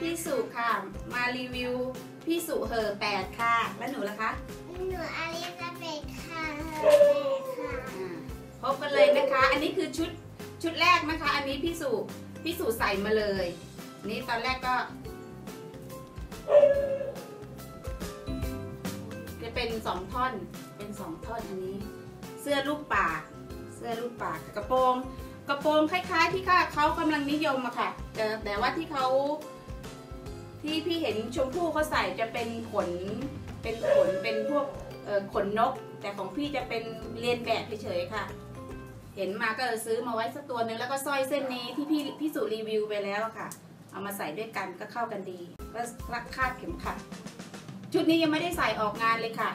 พี่สุค่ะ มารีวิวพี่สุเหอแปดค่ะ แล้วหนูล่ะคะหนูอาริซาเบตค่ะเหอแปดค่ะพบกันเลยนะคะ อันนี้คือชุดชุดแรกนะคะ อันนี้พี่สุพี่สุใส่มาเลย นี่ตอนแรกก็ จะเป็นสองท่อน เป็นสองท่อนอันนี้ เสื้อลูกปาก เสื้อลูกปากกระโปรง กระโปรงคล้าย ๆ ที่ค่ะเขากำลังนิยมอะค่ะแต่แต่ว่าที่เขา ที่พี่เห็นชมพู่เขาใส่จะเป็นขนเป็นขนเป็นพวกขนนก แต่ของพี่จะเป็นเรียนแบบเฉยๆค่ะ เห็นมาก็เลยซื้อมาไว้สักตัวหนึ่งแล้วก็สร้อยเส้นนี้ที่พี่พี่สุรีวิวไปแล้วค่ะ เอามาใส่ด้วยกันก็เข้ากันดีก็รักคาดเข็มขัดชุดนี้ยังไม่ได้ใส่ออกงานเลยค่ะ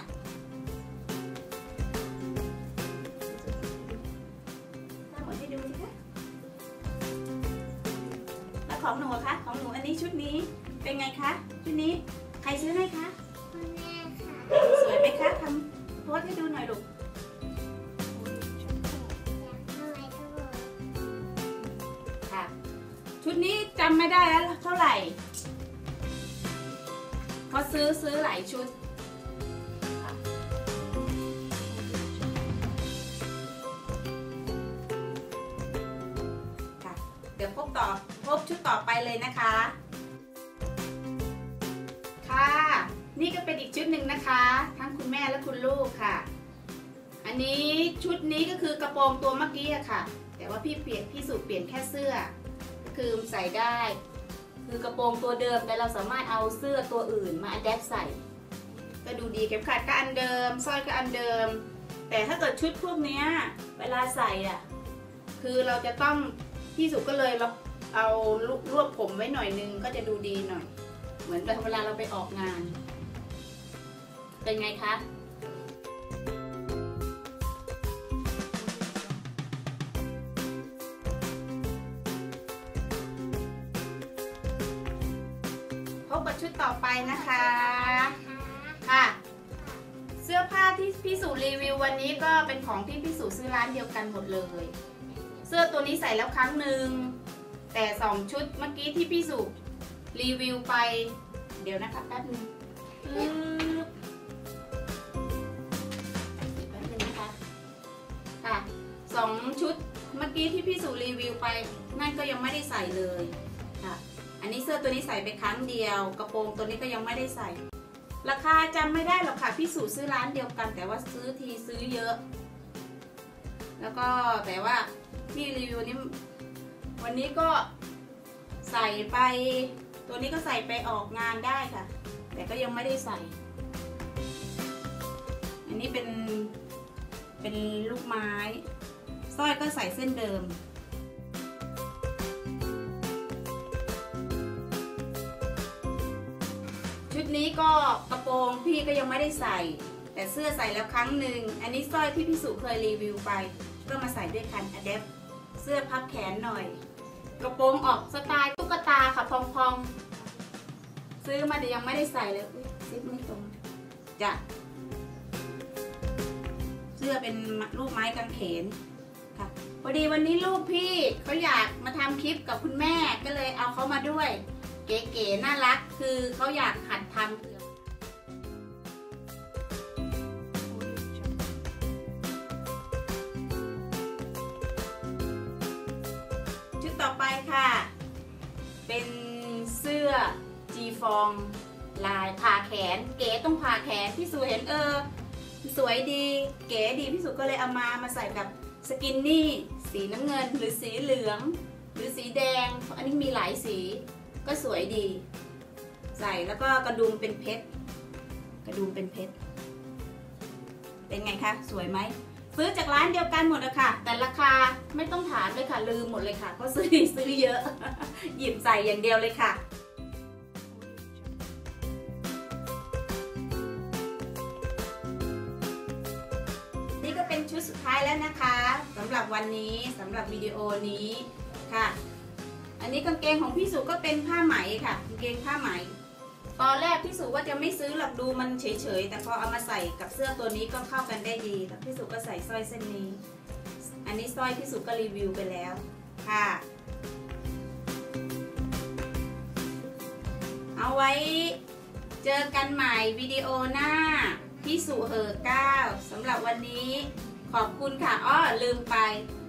ของหนูคะของหนูอันนี้ชุดนี้เป็นไงคะชุดนี้ใครซื้อให้คะคุณแม่ค่ะสวยไหมคะทำโพสให้ดูหน่อยลูกค่ะ ชุดนี้จำไม่ได้แล้วเท่าไหร่เพราะซื้อซื้อหลายชุดค่ะค่ะเดี๋ยวพบต่อ บชุดต่อไปเลยนะคะ ค่ะ นี่ก็เป็นอีกชุดหนึ่งนะคะ ทั้งคุณแม่และคุณลูกค่ะ อันนี้ชุดนี้ก็คือกระโปรงตัวเมื่อกี้ค่ะ แต่ว่าพี่เปลี่ยนพี่สูตรเปลี่ยนแค่เสื้อ ก็คือใส่ได้ คือกระโปรงตัวเดิมแต่เราสามารถเอาเสื้อตัวอื่นมาอัดแอปใส่ ก็ดูดีเข็มขัดก็อันเดิมสร้อยก็อันเดิม แต่ถ้าเกิดชุดพวกนี้เวลาใส่อะคือเราจะต้องพี่สุก็เลย เราเอารวบผมไว้หน่อยนึงก็จะดูดีหน่อย เหมือนเวลาเราไปออกงาน เป็นไงคะพบกับชุดต่อไปนะคะ ค่ะ เสื้อผ้าที่พี่สุรีวิววันนี้ก็เป็นของที่พี่สุซื้อร้านเดียวกันหมดเลย เสื้อตัวนี้ใส่แล้วครั้งหนึ่ง แต่สองชุดเมื่อกี้ที่พี่สุรีวิวไป เดี๋ยวนะคะแป๊บนึงปึ๊บแป๊บนึงนะคะค่ะสองชุดเมื่อกี้ที่พี่สุรีวิวไป นั่นก็ยังไม่ได้ใส่เลยค่ะอันนี้เสื้อตัวนี้ใส่ไปครั้งเดียว กระโปรงตัวนี้ก็ยังไม่ได้ใส่ ราคาจำไม่ได้หรอกค่ะพี่สูซื้อร้านเดียวกัน แต่ว่าซื้อทีซื้อเยอะ แล้วก็แต่ว่าที่รีวิวนี้ วันนี้ก็ใส่ไป ตัวนี้ก็ใส่ไปออกงานได้ค่ะ แต่ก็ยังไม่ได้ใส่ อันนี้เป็นเป็นลูกไม้สร้อยก็ใส่เส้นเดิมชุดนี้ก็กระโปรงพี่ก็ยังไม่ได้ใส่ แต่เสื้อใส่แล้วครั้งหนึ่งอันนี้สร้อยที่พี่สุเคยรีวิวไป ก็มาใส่ด้วยกันอะเดฟเสื้อพับแขนหน่อย กระโปรงออกสไตล์ตุ๊กตาค่ะพองๆ ซื้อมาแต่ยังไม่ได้ใส่เลยอุ๊ยซิปไม่ตรงจ้ะเสื้อเป็นรูปไม้กางเขนค่ะพอดีวันนี้ลูกพี่เขาอยากมาทำคลิปกับคุณแม่ก็เลยเอาเขามาด้วย เก๋ๆน่ารักคือเขาอยากหัดทำเค่ะ เป็นเสื้อจีฟองลายผ่าแขน เก๋ต้องผ่าแขนพี่สุเห็นเออ สวยดีเก๋ดีพี่สุก็เลยเอามามาใส่กับสกินนี่สีน้ำเงินหรือสีเหลือง หรือสีแดง อันนี้มีหลายสีก็สวยดี ใส่แล้วก็กระดุมเป็นเพชร กระดุมเป็นเพชร เป็นไงคะ สวยไหม ซื้อจากร้านเดียวกันหมดอะค่ะ แต่ราคาไม่ต้องถามเลยค่ะ ลืมหมดเลยค่ะ เพราะซื้อซื้อเยอะ หยิบใส่อย่างเดียวเลยค่ะนี่ก็เป็นชุดสุดท้ายแล้วนะคะสำหรับวันนี้สำหรับวิดีโอนี้ค่ะ อันนี้กางเกงของพี่สุก็เป็นผ้าไหมค่ะกางเกงผ้าไหม ตอนแรกพี่สุว่าจะไม่ซื้อหรอกดูมันเฉยๆ แต่พอเอามาใส่กับเสื้อตัวนี้ก็เข้ากันได้ดีแล้วพี่สุก็ใส่สร้อยเส้นนี้ อันนี้สร้อยพี่สุก็รีวิวไปแล้วค่ะ เอาไว้เจอกันใหม่วิดีโอหน้าพี่สุเหอเก้าสำหรับวันนี้ขอบคุณค่ะอ้อลืมไป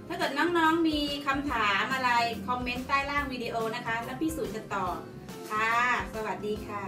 ถ้าเกิดน้องๆมีคำถามอะไร คอมเมนต์ใต้ล่างวิดีโอนะคะ แล้วพี่สุจะตอบ ค่ะ สวัสดีค่ะ